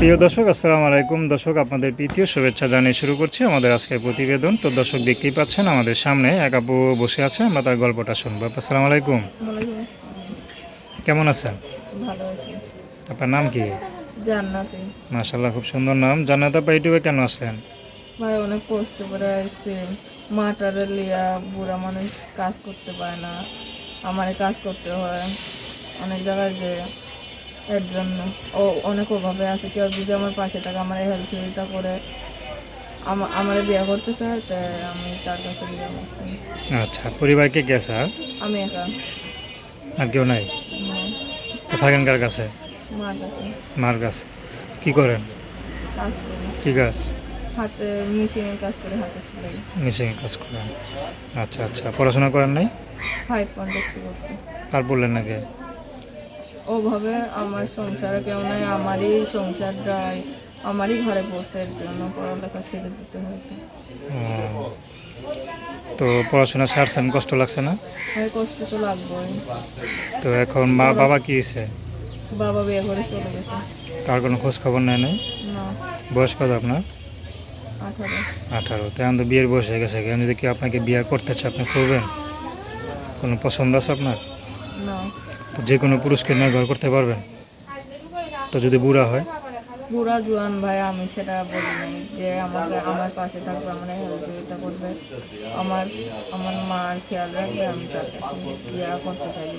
প্রিয় দর্শক আসসালামু আলাইকুম। দর্শক আপনাদের প্রীতীয় শুভেচ্ছা জানিয়ে শুরু করছি আমাদের আজকের প্রতিবেদন। তো দর্শক দেখতেই পাচ্ছেন আমাদের সামনে এক আপু বসে আছে আমরা তার গল্পটা শুনব। আসসালামু আলাইকুম। কেমন আছেন? ভালো আপনার নাম কি? মাশাল্লাহ খুব সুন্দর নাম। জান্নাত আপা ইউটিউবে কেন আসলেন? ভাই অনেক কষ্ট করে আসছে। মাটারে লিয়া বুড়া মানুষ কাজ করতে পারে না। আমারে কাজ করতে হয়। অনেক জায়গায় যে এর জন্য। ও অনেক অভাবে আছে। কেউ যদি আমার পাশে থাকে আমার হেল্প সহযোগিতা করে আমা- আমারে বিয়ে করতে চায় তাই আমি তার কাছে বিয়ে করতাম আচ্ছা পরিবারকে গেছে আর আমি একা। আর কেউ নাই? তো থাকেন কার কাছে? মার কাছে। মার কাছে। কি করেন? কাজ করি। কি কাজ? হাতে মেশিনের কাজ করে হাতে সেলাই। মিশিং কাজ করেন। আচ্ছা আচ্ছা। পড়াশোনা করেন নাই? ফাইভ পয়েন্ট করছি। আর বললেন নাকি ওভাবে আমার সংসারে কেউ নাই আমারই সংসারটাই আমারই ঘরে বসে জন্য পড়ালেখা ছেড়ে দিতে হয়েছে। তো পড়াশোনা ছাড়ছেন কষ্ট লাগছে না? ভাই কষ্ট তো লাগবেই। তো এখন মা বাবা কি হয়েছে? বাবা বিয়ে করে চলে গেছে। তার কোনো খোঁজ খবর নেয় নাই? না। বয়স কত আপনার? আঠারো। তো এখন তো বিয়ের বয়স হয়ে গেছে এখন যদি কেউ আপনাকে বিয়ে করতে চায় আপনি করবেন? কোনো পছন্দ আছে আপনার? তো যে কোনো পুরুষকে নয় ঘর করতে পারবেন তো যদি বুড়া হয়? বুড়া জোয়ান ভাই আমি সেটা বলি নাই যে আমাকে আমার পাশে থাকবে আমার সহযোগিতা করবে। আমার আমার মার খেয়াল রাখবে আমি তার কাছে করতে চাইলে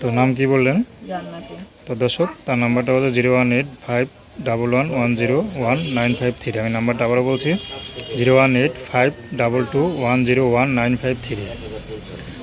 তো নাম কি বললেন? জান্নাতি। তো দর্শক তার নাম্বারটা হলো zero one eight five double one one zero one nine five three. আমি নাম্বারটা আবারও বলছি zero one eight five double two one zero one nine five three.